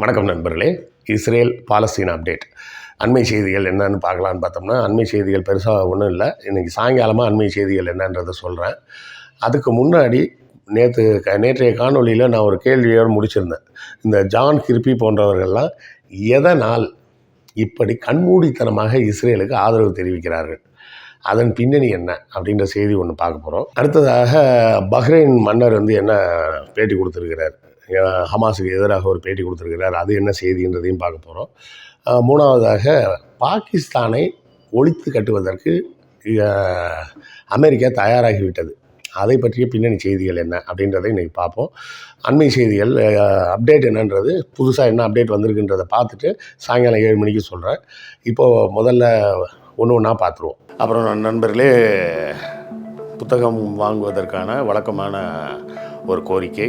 வணக்கம் நண்பர்களே. Israel Palestine update அண்மை செய்திகள் என்னன்னு பார்க்கலான்னு பார்த்தோம்னா அண்மை செய்திகள் பெருசாக ஒன்றும் இல்லை. இன்றைக்கி சாயங்காலமாக அண்மை செய்திகள் என்னன்றதை சொல்கிறேன் அதுக்கு முன்னாடி நேற்று க நேற்றைய காணொளியில் நான் ஒரு கேள்வியோடு முடிச்சிருந்தேன். இந்த ஜான் கிருப்பி போன்றவர்கள்லாம் எதனால் இப்படி கண்மூடித்தனமாக இஸ்ரேலுக்கு ஆதரவு தெரிவிக்கிறார்கள்? அதன் பின்னணி என்ன? அப்படின்ற செய்தி ஒன்று பார்க்க போகிறோம் அடுத்ததாக பஹ்ரைன் மன்னர் வந்து என்ன பேட்டி கொடுத்துருக்கிறார்? ஹமாஸுக்கு எதிராக ஒரு பேட்டி கொடுத்துருக்கிறார். அது என்ன செய்தின்றதையும் பார்க்க போகிறோம் மூணாவதாக பாகிஸ்தானை ஒழித்து கட்டுவதற்கு அமெரிக்கா தயாராகிவிட்டது. அதை பற்றிய பின்னணி செய்திகள் என்ன அப்படின்றதை இன்றைக்கி பார்ப்போம். அண்மை செய்திகள் அப்டேட் என்னன்றது புதுசாக என்ன அப்டேட் வந்திருக்குன்றதை பார்த்துட்டு சாயங்காலம் ஏழு மணிக்கு சொல்கிறேன் இப்போது முதல்ல ஒன்று ஒன்றா பார்த்துருவோம். அப்புறம் நண்பர்களே புத்தகம் வாங்குவதற்கான வழக்கமான ஒரு கோரிக்கை.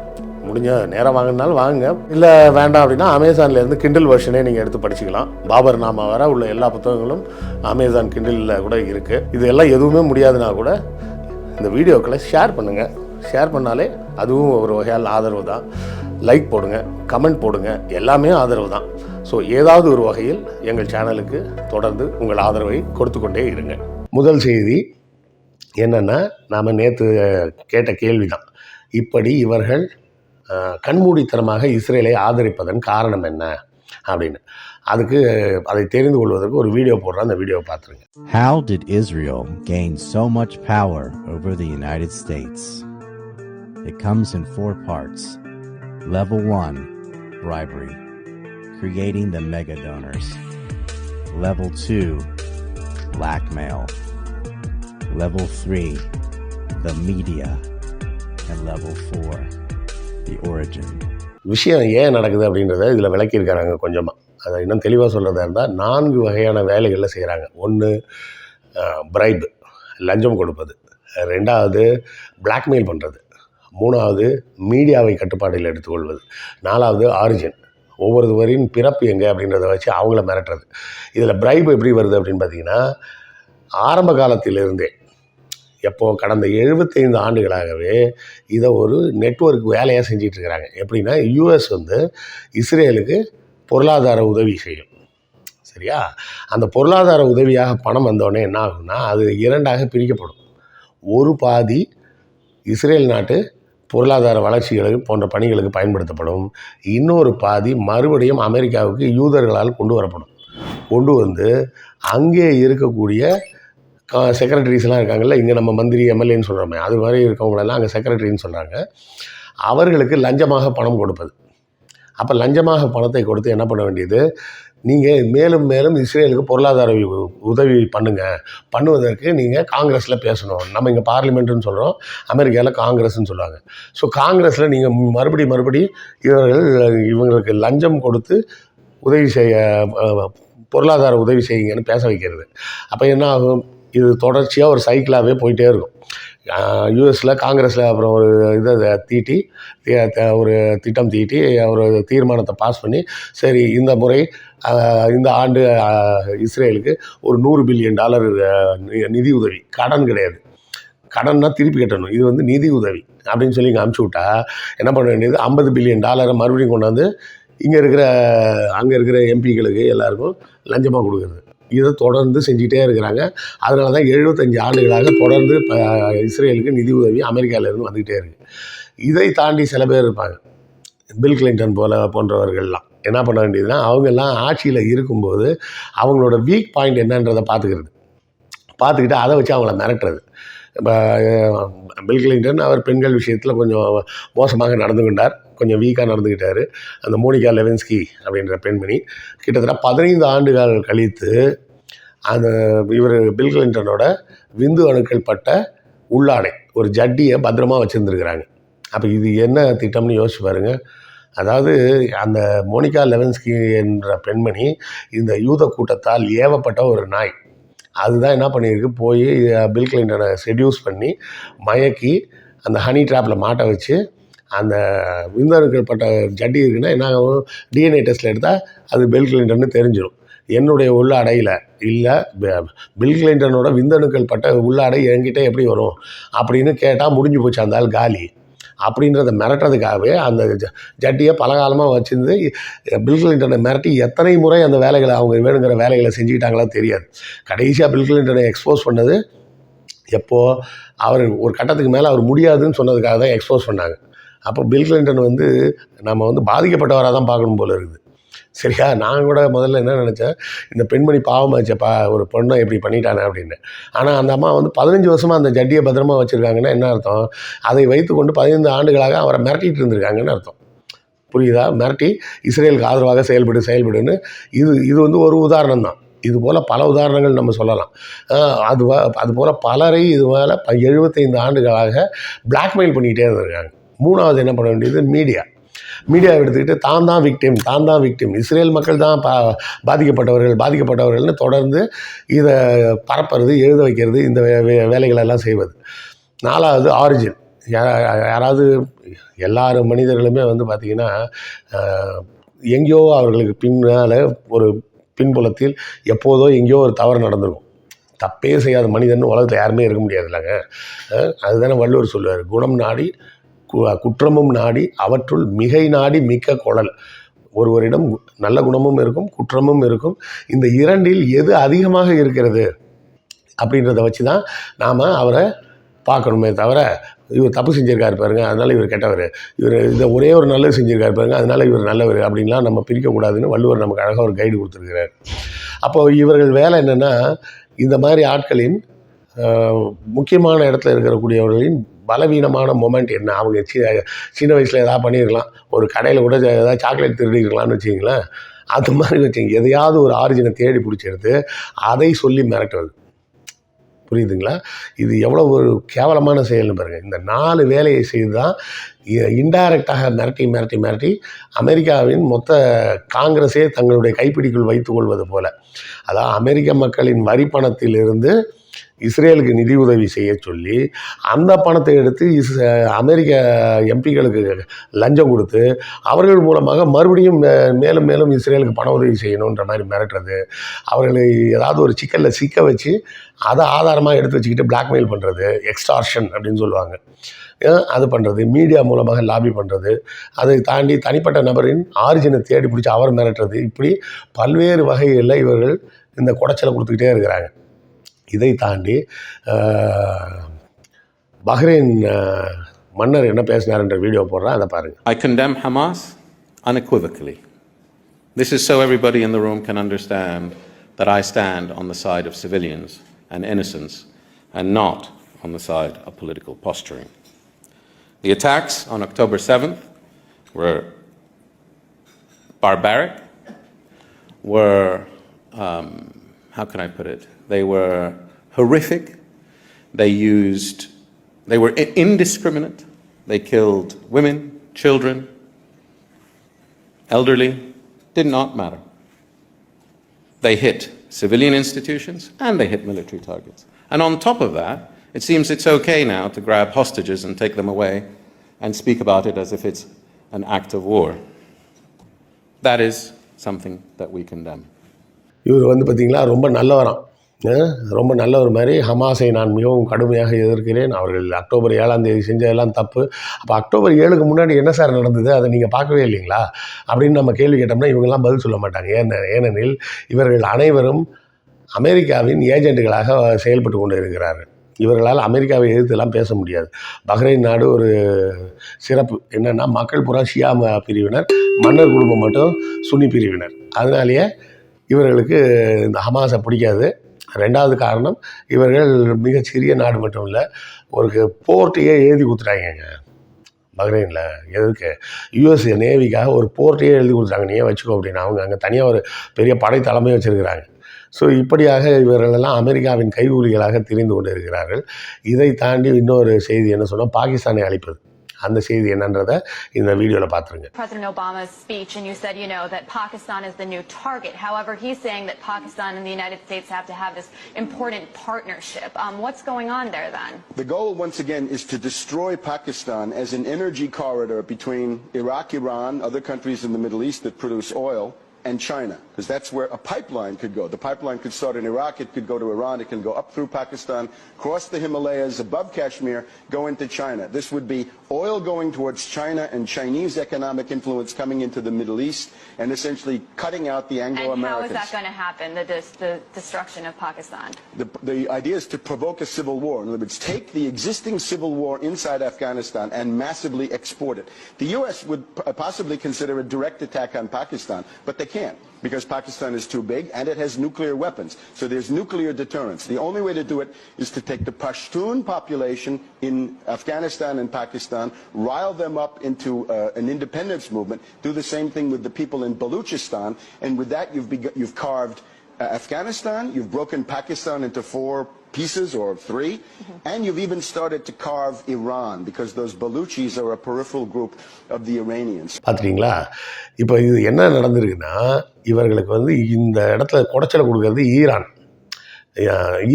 முடிஞ்ச நேரம் வாங்கினாலும் வாங்குங்க. இல்லை வேண்டாம் அப்படின்னா அமேசான்லேருந்து கிண்டில் வெர்ஷனே நீங்கள் எடுத்து படிச்சுக்கலாம். பாபர் நாமா வர உள்ள எல்லா புத்தகங்களும் அமேசான் கிண்டிலில் கூட இருக்குது இது எல்லாம் எதுவுமே முடியாதுன்னா கூட இந்த வீடியோக்களை ஷேர் பண்ணுங்கள் ஷேர் பண்ணாலே அதுவும் ஒரு வகையால் ஆதரவு தான். லைக் போடுங்க கமெண்ட் போடுங்க. எல்லாமே ஆதரவு தான். ஸோ ஏதாவது ஒரு வகையில் எங்கள் சேனலுக்கு தொடர்ந்து உங்கள் ஆதரவை கொடுத்து கொண்டே இருங்க. முதல் செய்தி என்னென்னா நாம் நேற்று கேட்ட கேள்வி தான் இப்படி இவர்கள் கண்மூடித்தனமாக இஸ்ரேலை ஆதரிப்பதன் காரணம் என்ன அப்படின்னு அதுக்கு அதை தெரிந்து கொள்வதற்கு ஒரு வீடியோ போடுறேன் அந்த வீடியோவை பார்த்துருங்க How did Israel gain so much power over the United States? It comes in four parts. Level 1 bribery, creating the mega donors. Level 2 blackmail. Level 3 the media. And level 4 the origin விஷயம் ஏன் நடக்குது அப்படின்றத இதில் விளக்கியிருக்கிறாங்க கொஞ்சமாக அதை இன்னும் தெளிவாக சொல்கிறதா இருந்தால் நான்கு வகையான வேலைகளில் செய்கிறாங்க ஒன்று பிரைப் லஞ்சம் கொடுப்பது. ரெண்டாவது பிளாக்மெயில் பண்ணுறது மூணாவது மீடியாவை கட்டுப்பாட்டில் எடுத்துக்கொள்வது. நாலாவது ஆரிஜின் ஒவ்வொருவரின் பிறப்பு எங்கே அப்படின்றத வச்சு அவங்கள மிரட்டுறது. இதில் பிரைப் எப்படி வருது அப்படின்னு பார்த்தீங்கன்னா ஆரம்ப காலத்திலிருந்தே எப்போ கடந்த எழுபத்தைந்து ஆண்டுகளாகவே இதை ஒரு நெட்வொர்க் வேலையாக செஞ்சிட்ருக்கிறாங்க. எப்படின்னா யூஎஸ் வந்து இஸ்ரேலுக்கு பொருளாதார உதவி செய்யும் சரியா? அந்த பொருளாதார உதவியாக பணம் வந்தோடனே என்ன ஆகும்னா அது இரண்டாக பிரிக்கப்படும். ஒரு பாதி இஸ்ரேல் நாட்டு பொருளாதார வளர்ச்சிகளுக்கு போன்ற பணிகளுக்கு பயன்படுத்தப்படும். இன்னொரு பாதி மறுபடியும் அமெரிக்காவுக்கு யூதர்களால் கொண்டு வரப்படும். கொண்டு வந்து அங்கே இருக்கக்கூடிய செக்ரட்டரிஸ்லாம் இருக்காங்கல்ல இங்கே நம்ம மந்திரி எம்எல்ஏன்னு சொல்கிறோமே அது மாதிரி இருக்கவங்களெல்லாம் அங்கே செக்ரட்டரின்னு சொல்கிறாங்க அவர்களுக்கு லஞ்சமாக பணம் கொடுப்பது. அப்போ லஞ்சமாக பணத்தை கொடுத்து என்ன பண்ண வேண்டியது? நீங்கள் மேலும் மேலும் இஸ்ரேலுக்கு பொருளாதார உதவி பண்ணுங்கள் பண்ணுவதற்கு நீங்கள் காங்கிரஸில் பேசணும். நம்ம இங்கே பார்லிமெண்ட்டுன்னு சொல்கிறோம் அமெரிக்காவில் காங்கிரஸ்ன்னு சொல்லுவாங்க. ஸோ காங்கிரஸில் நீங்கள் மறுபடி மறுபடி இவர்கள் இவங்களுக்கு லஞ்சம் கொடுத்து உதவி செய்ய பொருளாதார உதவி செய்யுங்கன்னு பேச வைக்கிறது. அப்போ என்ன ஆகும்? இது தொடர்ச்சியாக ஒரு சைக்கிளாகவே போயிட்டே இருக்கும். யூஎஸில் காங்கிரஸில் அப்புறம் ஒரு இதை தீட்டி ஒரு திட்டம் தீட்டி ஒரு தீர்மானத்தை பாஸ் பண்ணி சரி இந்த முறை இந்த ஆண்டு இஸ்ரேலுக்கு ஒரு நூறு பில்லியன் டாலர் நிதி உதவி. கடன் கிடையாது. கடன்னா திருப்பி கட்டணும். இது வந்து நிதி உதவி அப்படின்னு சொல்லி இங்கே அமுச்சு விட்டா என்ன பண்ண வேண்டியது? ஐம்பது பில்லியன் டாலரை மறுபடியும் கொண்டாந்து இங்கே இருக்கிற அங்கே இருக்கிற எம்பிக்களுக்கு எல்லாருக்கும் லஞ்சமாக கொடுக்குறது. இதை தொடர்ந்து செஞ்சுக்கிட்டே இருக்கிறாங்க. அதனால தான் எழுபத்தஞ்சு ஆண்டுகளாக தொடர்ந்து இப்போ இஸ்ரேலுக்கு நிதி உதவி அமெரிக்காவிலேருந்து வந்துக்கிட்டே இருக்குது இதை தாண்டி சில பேர் இருப்பாங்க. பில் கிளின்டன் போல போன்றவர்கள்லாம். என்ன பண்ண வேண்டியதுன்னா அவங்கெல்லாம் ஆட்சியில் இருக்கும்போது அவங்களோட வீக் பாயிண்ட் என்னன்றதை பார்த்துக்கிறது. பார்த்துக்கிட்டு அதை வச்சு அவங்கள மிரட்டுறது. இப்போ பில் கிளின்டன் அவர் பெண்கள் விஷயத்தில் கொஞ்சம் மோசமாக நடந்து கொண்டார். கொஞ்சம் வீக்காக நடந்துக்கிட்டார். அந்த மோனிகா லெவன்ஸ்கி அப்படின்ற பெண்மணி கிட்டத்தட்ட பதினைந்து ஆண்டுகள் கழித்து அந்த இவர் பில் கிளின்டனோட விந்து அணுக்கள் பட்ட உள்ளாடை ஒரு ஜட்டியை பத்திரமா வச்சுருந்துருக்குறாங்க. அப்போ இது என்ன திட்டம்னு யோசிச்சு பாருங்க. அதாவது அந்த மோனிகா லெவன்ஸ்கி என்ற பெண்மணி இந்த யூத கூட்டத்தால் ஏவப்பட்ட ஒரு நாய். அதுதான் என்ன பண்ணியிருக்கு? போய் பில் கிளின்டனை செடியூஸ் பண்ணி மயக்கி அந்த ஹனி ட்ராப்பில் மாட்ட வச்சு அந்த விந்தணுக்கள் பட்ட ஜட்டி இருக்குன்னா என்ன ஆகும்? டிஎன்ஏ டெஸ்ட்டில் எடுத்தால் அது பில் கிளின்டன்னு தெரிஞ்சிடும் என்னுடைய உள்ளாடையில் இல்லை பில் கிளின்டனோட விந்தணுக்கள் பட்ட உள்ளாடை என்கிட்ட எப்படி வரும்? அப்படின்னு கேட்டால் முடிஞ்சு போச்சு அந்த ஆள் காலி. அப்படின்றத மிரட்டுறதுக்காகவே அந்த ஜ- ஜட்டியை பலகாலமாக வச்சிருந்து பில் கிளின்டனை மிரட்டி எத்தனை முறை அந்த வேலைகளை அவங்க வேணுங்கிற வேலைகளை செஞ்சுக்கிட்டாங்களா தெரியாது. கடைசியாக பில் கிளின்டனை எக்ஸ்போஸ் பண்ணது எப்போது அவர் ஒரு கட்டத்துக்கு மேலே அவர் முடியாதுன்னு சொன்னதுக்காக தான் எக்ஸ்போஸ் பண்ணாங்க. அப்போ பில் கிளின்டன் வந்து நம்ம வந்து பாதிக்கப்பட்டவராக தான் பார்க்கணும் போல இருக்குது. சரியா? நான் கூட முதல்ல என்ன நினச்சேன் இந்த பெண்மணி பாவமாச்சப்பா ஒரு பொண்ணை இப்படி பண்ணிட்டானே அப்படின்னு. ஆனால் அந்த அம்மா வந்து பதினஞ்சு வருஷமாக அந்த ஜட்டியை பத்திரமா வச்சுருக்காங்கன்னா என்ன அர்த்தம்? அதை வைத்துக்கொண்டு பதினைந்து ஆண்டுகளாக அவரை மிரட்டிட்டு இருந்திருக்காங்கன்னு அர்த்தம். புரியுதா? மிரட்டி இஸ்ரேலுக்கு ஆதரவாக செயல்படு செயல்படுன்னு இது இது வந்து ஒரு உதாரணம் தான். இது போல் பல உதாரணங்கள் நம்ம சொல்லலாம். அது அதுபோல் அது போல் பலரை இது மேலே எழுபத்தைந்து ஆண்டுகளாக பிளாக்மெயில் பண்ணிக்கிட்டே இருந்திருக்காங்க. மூணாவது என்ன பண்ண வேண்டியது? மீடியா மீடியா எடுத்துக்கிட்டு தான் தான் விக்டிம் தான் தான் விக்டிம் இஸ்ரேல் மக்கள் தான் பா பாதிக்கப்பட்டவர்கள் பாதிக்கப்பட்டவர்கள்னு தொடர்ந்து இதை பரப்புறது எழுத வைக்கிறது இந்த வே- வே- வேலைகளெல்லாம் செய்வது. நாலாவது ஆரிஜின் யாராவது எல்லாரும் மனிதர்களுமே வந்து பார்த்திங்கன்னா எங்கேயோ அவர்களுக்கு பின்னால் ஒரு பின்புலத்தில் எப்போதோ எங்கேயோ ஒரு தவறு நடந்திருக்கும். தப்பே செய்யாத மனிதன் உலகத்தில் யாருமே இருக்க முடியாதுல்லங்க. அதுதானே வள்ளுவர் சொல்லுவார். குணம் நாடி குற்றமும் நாடி அவற்றுள் மிகை நாடி மிக்க குழல். ஒருவரிடம் நல்ல குணமும் இருக்கும் குற்றமும் இருக்கும். இந்த இரண்டில் எது அதிகமாக இருக்கிறது அப்படின்றத வச்சு தான் நாம் அவரை பார்க்கணுமே தவிர இவர் தப்பு செஞ்சுருக்காரு பாருங்க அதனால் இவர் கெட்டவர். இவர் இந்த ஒரே ஒரு நல்லது செஞ்சுருக்காரு பாருங்க அதனால் இவர் நல்லவர் அப்படின்லாம் நம்ம பிரிக்கக்கூடாதுன்னு வள்ளுவர் நமக்கு அழகாக ஒரு கைடு கொடுத்துருக்கிறார். அப்போ இவர்கள் வேலை என்னென்னா இந்த மாதிரி ஆட்களின் முக்கியமான இடத்துல இருக்கக்கூடியவர்களின் பலவீனமான மொமெண்ட் என்ன? அவங்க சி சின்ன வயசில் எதாவது பண்ணியிருக்கலாம் ஒரு கடையில் கூட ஏதாவது சாக்லேட் திருடிருக்கலாம்னு வச்சிங்களேன் அது மாதிரி வச்சுங்க எதையாவது ஒரு ஆரிஜினை தேடி பிடிச்சி எடுத்து அதை சொல்லி மிரட்டுறது. புரியுதுங்களா? இது எவ்வளோ ஒரு கேவலமான செயல்னு பாருங்கள் இந்த நாலு வேலையை செய்து தான் இன்டைரக்டாக மிரட்டி மிரட்டி மிரட்டி அமெரிக்காவின் மொத்த காங்கிரஸே தங்களுடைய கைப்பிடிக்குள் வைத்துக்கொள்வது போல் போல. அதான் அமெரிக்க மக்களின் வரி பணத்திலிருந்து இஸ்ரேலுக்கு நிதி உதவி செய்ய சொல்லி அந்த பணத்தை எடுத்து இஸ் அமெரிக்க எம்பிகளுக்கு லஞ்சம் கொடுத்து அவர்கள் மூலமாக மறுபடியும் மே- மேலும் மேலும் இஸ்ரேலுக்கு பண உதவி செய்யணுன்ற மாதிரி மிரட்டுறது. அவர்களை ஏதாவது ஒரு சிக்கலில் சிக்க வச்சு அதை ஆதாரமாக எடுத்து வச்சுக்கிட்டு பிளாக்மெயில் பண்ணுறது எக்ஸ்டார்ஷன் அப்படின்னு சொல்லுவாங்க. அது பண்ணுறது மீடியா மூலமாக லாபி பண்ணுறது அதை தாண்டி தனிப்பட்ட நபரின் ஆரிஜினை தேடி பிடிச்சி அவர் மிரட்டுறது. இப்படி பல்வேறு வகைகளில் இவர்கள் இந்த குடைச்சலை கொடுத்துக்கிட்டே இருக்கிறாங்க. இதை தாண்டி ஆஹ், பஹ்ரைன் ஆஹ், மன்னர் என்ன பேசினாருன்ற வீடியோ போடுறேன் அதை பாருங்கள் I condemn Hamas unequivocally. This is so everybody in the room can understand that I stand on the side of civilians and innocence and not on the side of political posturing. The attacks on October 7th were barbaric, were, um, how can I put it? They were horrific. They used, they were i- indiscriminate. They killed women, children, elderly, did not matter. They hit civilian institutions and they hit military targets. And on top of that, it seems it's okay now to grab hostages and take them away and speak about it as if it's an act of war. That is something that we condemn. இவர் வந்து பார்த்திங்களா ரொம்ப நல்லவராம் ரொம்ப ரொம்ப நல்லவர் மாதிரி ஹமாஸை நான் மிகவும் கடுமையாக எதிர்க்கிறேன். அவர்கள் அக்டோபர் ஏழாம் தேதி செஞ்சதெல்லாம் தப்பு. அப்போ அக்டோபர் ஏழுக்கு முன்னாடி என்ன சார் நடந்தது? அதை நீங்கள் பார்க்கவே இல்லைங்களா? அப்படின்னு நம்ம கேள்வி கேட்டோம்னா இவங்கெல்லாம் பதில் சொல்ல மாட்டாங்க. ஏன் ஏனெனில் இவர்கள் அனைவரும் அமெரிக்காவின் ஏஜெண்டுகளாக செயல்பட்டு கொண்டு இருக்கிறார்கள். இவர்களால் அமெரிக்காவை எதிர்த்துலாம் பேச முடியாது. பஹ்ரைன் நாடு ஒரு சிறப்பு. என்னென்னா மக்கள் புறா ஷியா ம- பிரிவினர் மன்னர் குடும்பம் மட்டும் சுன்னி பிரிவினர். அதனாலேயே இவர்களுக்கு இந்த ஹமாஸை பிடிக்காது. ரெண்டாவது காரணம் இவர்கள் மிகச்சிறிய நாடு மட்டும் இல்லை ஒரு போர்ட்டையே எழுதி கொடுத்துட்டாங்கங்க. பஹ்ரைனில். எதுக்கு? யூஎஸ்ஏ நேவிக்காக ஒரு போர்ட்டையே எழுதி கொடுத்துட்டாங்க. நீயே வச்சுக்கோ அப்படின்னு. அவங்க அங்கே தனியாக ஒரு பெரிய படை தலைமையை வச்சுருக்கிறாங்க. ஸோ இப்படியாக இவர்களெல்லாம் அமெரிக்காவின் கைகூலிகளாக தெரிந்து கொண்டு இருக்கிறார்கள் இதை தாண்டி இன்னொரு செய்தி என்ன சொன்னால் பாகிஸ்தானை அழிப்பது. அந்த செய்தி என்னன்றதை இந்த வீடியோவில் பார்த்துருங்க President Obama's speech, and you said, you know, that Pakistan is the new target. However, he's saying that Pakistan and the United States have to have this important partnership. Um, what's going on there then? The goal, once again, is to destroy Pakistan as an energy corridor between Iraq, Iran, other countries in the Middle East that produce oil, and China, because that's where a pipeline could go. The pipeline could start in Iraq, it could go to Iran, it can go up through Pakistan, cross the Himalayas, above Kashmir, go into China. This would be oil going towards China and Chinese economic influence coming into the Middle East and essentially cutting out the And how is Anglo-Americans. How is that going to happen, the, dis- the destruction of Pakistan? The, the idea is to provoke a civil war. In other words, take the existing civil war inside Afghanistan and massively export it. The U.S. would uh, possibly consider a direct attack on Pakistan, but they can't because Pakistan is too big and it has nuclear weapons. So there's nuclear deterrence. The only way to do it is to take the Pashtun population in Afghanistan and Pakistan, rile them up into uh, an independence movement, do the same thing with the people in Baluchistan, and with that you've, you've carved uh, Afghanistan, you've broken Pakistan into four pieces or 3 and you've even started to carve Iran because those Baluchis are a peripheral group of the Iranians. பார்த்துட்டீங்களா இப்போ இது என்ன நடந்திருக்குன்னா இவர்களுக்கு வந்து இந்த இடத்துல குடைச்சலை கொடுக்கறது Iran.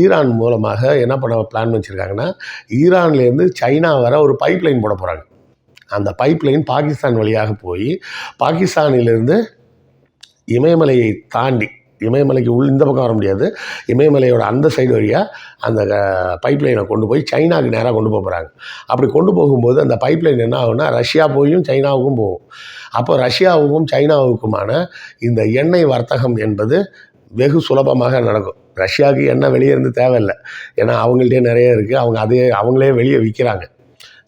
Iran மூலமாக என்ன பண்ண பிளான் வச்சுருக்காங்கன்னா ஈரான்லேருந்து சைனா வர ஒரு பைப் லைன் போட போகிறாங்க அந்த பைப் லைன் பாகிஸ்தான் வழியாக போய் பாகிஸ்தானிலிருந்து இமயமலையை தாண்டி இமயமலைக்கு உள் இந்த பக்கம் வர முடியாது. இமயமலையோட அந்த சைடு வழியாக அந்த பைப் லைனை கொண்டு போய் சைனாவுக்கு நேராக கொண்டு போகிறாங்க அப்படி கொண்டு போகும்போது அந்த பைப் லைன் என்ன ஆகும்னா ரஷ்யா போயும் சைனாவுக்கும் போகும். அப்போ ரஷ்யாவுக்கும் சைனாவுக்குமான இந்த எண்ணெய் வர்த்தகம் என்பது வெகு சுலபமாக நடக்கும். ரஷ்யாவுக்கு எண்ணெய் வெளியே இருந்து தேவையில்லை. ஏன்னா அவங்கள்ட்டே நிறைய இருக்குது அவங்க அதே அவங்களே வெளியே விற்கிறாங்க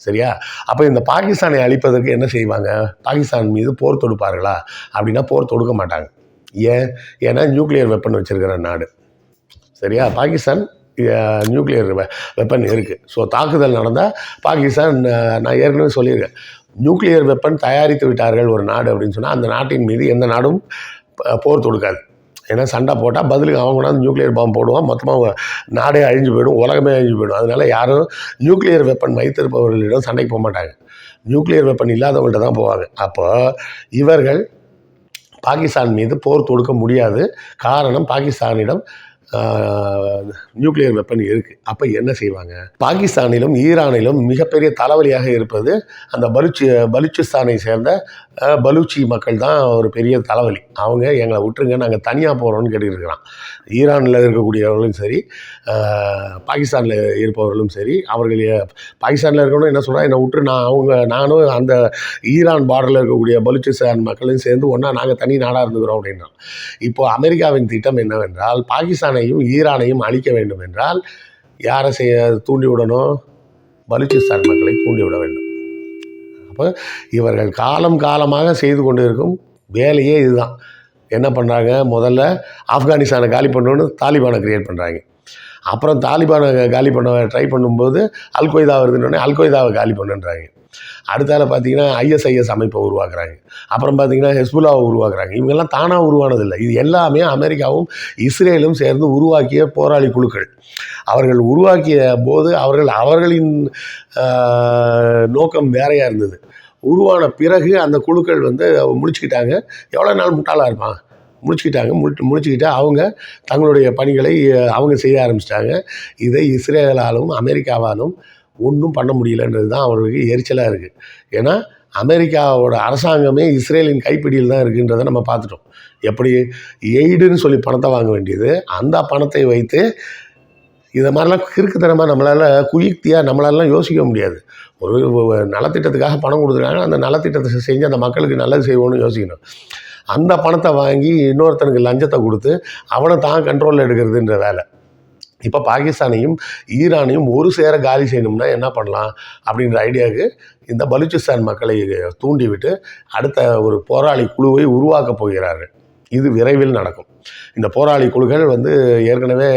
சரியா? அப்போ இந்த பாகிஸ்தானை அழிப்பதற்கு என்ன செய்வாங்க? பாகிஸ்தான் மீது போர் தொடுப்பார்களா? அப்படின்னா போர் தொடுக்க மாட்டாங்க. ஏன்? ஏன்னா நியூக்ளியர் வெப்பன் வச்சுருக்கிற நாடு. சரியா? பாகிஸ்தான் நியூக்ளியர் வெப்பன் இருக்குது ஸோ தாக்குதல் நடந்தால் பாகிஸ்தான் நான் ஏற்கனவே சொல்லியிருக்கேன். நியூக்ளியர் வெப்பன் தயாரித்து விட்டார்கள் ஒரு நாடு அப்படின்னு சொன்னால் அந்த நாட்டின் மீது எந்த நாடும் போர் தொடுக்காது. ஏன்னா சண்டை போட்டால் பதிலுக்கு அவன் கொண்டாந்து நியூக்ளியர் பாம்பு போடுவான். மொத்தமாக நாடே அழிஞ்சு போயிடும் உலகமே அழிஞ்சு போயிடும். அதனால் யாரும் நியூக்ளியர் வெப்பன் வைத்திருப்பவர்களிடம் சண்டைக்கு போக மாட்டாங்க. நியூக்ளியர் வெப்பன் இல்லாதவங்கள்ட்ட தான் போவாங்க. அப்போ இவர்கள் பாகிஸ்தான் மீது போர் தொடுக்க முடியாது. காரணம் பாகிஸ்தானிடம் நியூக்ளியர் வெப்பன் இருக்குது அப்போ என்ன செய்வாங்க? பாகிஸ்தானிலும் ஈரானிலும் மிகப்பெரிய தலைவலியாக இருப்பது அந்த பலுச்சி பலுச்சிஸ்தானை சேர்ந்த பலூச்சி மக்கள் தான் ஒரு பெரிய தலைவலி. அவங்க எங்களை விட்டுருங்க நாங்கள் தனியாக போகிறோம்னு கேட்டுருக்கிறான் ஈரானில் இருக்கக்கூடியவர்களும் சரி பாகிஸ்தானில் இருப்பவர்களும் சரி அவர்கள் பாகிஸ்தானில் இருக்கணும் என்ன சொல்கிறா என்னை விட்டு நான் அவங்க நானும் அந்த ஈரான் பார்டரில் இருக்கக்கூடிய பலூச்சிஸ்தான் மக்களும் சேர்ந்து ஒன்றா நாங்கள் தனி நாடாக இருந்துக்கிறோம் அப்படின்னா இப்போது அமெரிக்காவின் திட்டம் என்னவென்றால் பாகிஸ்தானையும் ஈரானையும் அழிக்க வேண்டும் என்றால் யாரை செய்ய தூண்டிவிடணும்? பலூச்சிஸ்தான் மக்களை தூண்டிவிட வேண்டும். அப்போ இவர்கள் காலம் காலமாக செய்து கொண்டு இருக்கும் வேலையே இதுதான். என்ன பண்ணுறாங்க முதல்ல ஆப்கானிஸ்தானை காலி பண்ணணுன்னு தாலிபானை க்ரியேட் பண்ணுறாங்க அப்புறம் தாலிபானை காலி பண்ண ட்ரை பண்ணும்போது அல்கொய்தா வருதுன்னொடனே அல்கொய்தாவை காலி பண்ணுன்றாங்க. அடுத்தால பார்த்தீங்கன்னா ஐஎஸ்ஐஎஸ் அமைப்பை உருவாக்குறாங்க. அப்புறம் பார்த்தீங்கன்னா ஹெஸ்புல்லாவை உருவாக்குறாங்க. இவங்கெல்லாம் தானாக உருவானதில்லை. இது எல்லாமே அமெரிக்காவும் இஸ்ரேலும் சேர்ந்து உருவாக்கிய போராளி குழுக்கள். அவர்கள் உருவாக்கிய போது அவர்கள் அவர்களின் நோக்கம் வேறையாக இருந்தது. உருவான பிறகு அந்த குழுக்கள் வந்து முடிச்சுக்கிட்டாங்க. எவ்வளோ நாள் முட்டாளாக இருப்பான் முடிச்சுக்கிட்டாங்க. முடி முடிச்சுக்கிட்டு அவங்க தங்களுடைய பணிகளை அவங்க செய்ய ஆரம்பிச்சிட்டாங்க. இதை இஸ்ரேலாலும் அமெரிக்காவாலும் ஒன்றும் பண்ண முடியலன்றது தான் அவர்களுக்கு எரிச்சலாக இருக்குது ஏன்னா அமெரிக்காவோட அரசாங்கமே இஸ்ரேலின் கைப்பிடியில் தான் இருக்குன்றதை நம்ம பார்த்துட்டோம். எப்படி? எய்டுன்னு சொல்லி பணத்தை வாங்க வேண்டியது. அந்த பணத்தை வைத்து இதை மாதிரிலாம் கிறுக்குத்தனமாக நம்மளால் குயுக்தியாக நம்மளாலாம் யோசிக்க முடியாது. ஒரு நலத்திட்டத்துக்காக பணம் கொடுத்துருக்காங்க அந்த நலத்திட்டத்தை செஞ்சு அந்த மக்களுக்கு நல்லது செய்வோன்னு யோசிக்கணும். அந்த பணத்தை வாங்கி இன்னொருத்தனுக்கு லஞ்சத்தை கொடுத்து அவனை தான் கண்ட்ரோலில் எடுக்கிறதுன்ற வேலை. இப்போ பாகிஸ்தானையும் ஈரானையும் ஒரு சேர காலி செய்யணும்னா என்ன பண்ணலாம்? அப்படின்ற ஐடியாவுக்கு இந்த பலூச்சிஸ்தான் மக்களை தூண்டிவிட்டு அடுத்த ஒரு போராளி குழுவை உருவாக்கப் போகிறார்கள். இது விரைவில் நடக்கும். இந்த போராளி குழுக்கள் வந்து ஏற்கனவே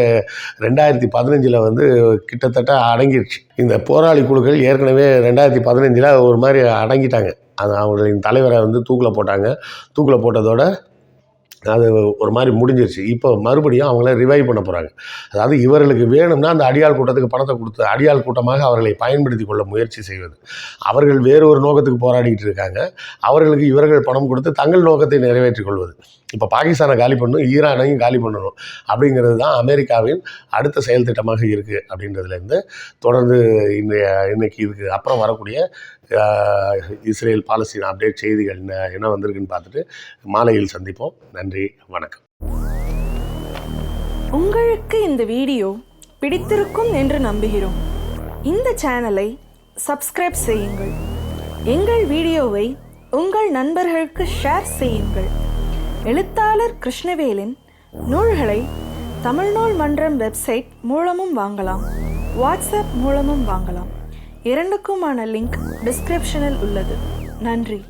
ரெண்டாயிரத்தி பதினஞ்சில் வந்து கிட்டத்தட்ட அடங்கிடுச்சு இந்த போராளி குழுக்கள் ஏற்கனவே ரெண்டாயிரத்தி பதினஞ்சில் ஒரு மாதிரி அடங்கிட்டாங்க. அது அவங்களின் தலைவரை வந்து தூக்கில் போட்டாங்க. தூக்கில் போட்டதோட அது ஒரு மாதிரி முடிஞ்சிருச்சு. இப்போ மறுபடியும் அவங்கள ரிவைவ் பண்ண போகிறாங்க அதாவது இவர்களுக்கு வேணும்னா அந்த அடியாள் கூட்டத்துக்கு பணத்தை கொடுத்து அடியாள் கூட்டமாக அவர்களை பயன்படுத்தி கொள்ள முயற்சி செய்வது. அவர்கள் வேறு ஒரு நோக்கத்துக்கு போராடிட்டு இருக்காங்க. அவர்களுக்கு இவர்கள் பணம் கொடுத்து தங்கள் நோக்கத்தை நிறைவேற்றிக் கொள்வது. இப்போ பாகிஸ்தானை காலி பண்ணணும் ஈரானையும் காலி பண்ணணும் அப்படிங்கிறது தான் அமெரிக்காவின் அடுத்த செயல் திட்டமாக இருக்குது அப்படின்றதுலேருந்து தொடர்ந்து இன்றைய இன்னைக்கு இதுக்கு அப்புறம் வரக்கூடிய இஸ்ரேல் பாலஸ்தீன் அப்டேட் செய்திகள் என்ன என்ன வந்திருக்குன்னு பார்த்துட்டு மாலையில் சந்திப்போம். நன்றி வணக்கம். உங்களுக்கு இந்த வீடியோ பிடித்திருக்கும் என்று நம்புகிறோம். இந்த சேனலை சப்ஸ்கிரைப் செய்யுங்கள். எங்கள் வீடியோவை உங்கள் நண்பர்களுக்கு ஷேர் செய்யுங்கள். எழுத்தாளர் கிருஷ்ணவேலின் நூல்களை தமிழ்நூல் மன்றம் வெப்சைட் மூலமும் வாங்கலாம். வாட்ஸ்அப் மூலமும் வாங்கலாம். இரண்டுக்குமான லிங்க் டிஸ்கிரிப்ஷனில் உள்ளது. நன்றி.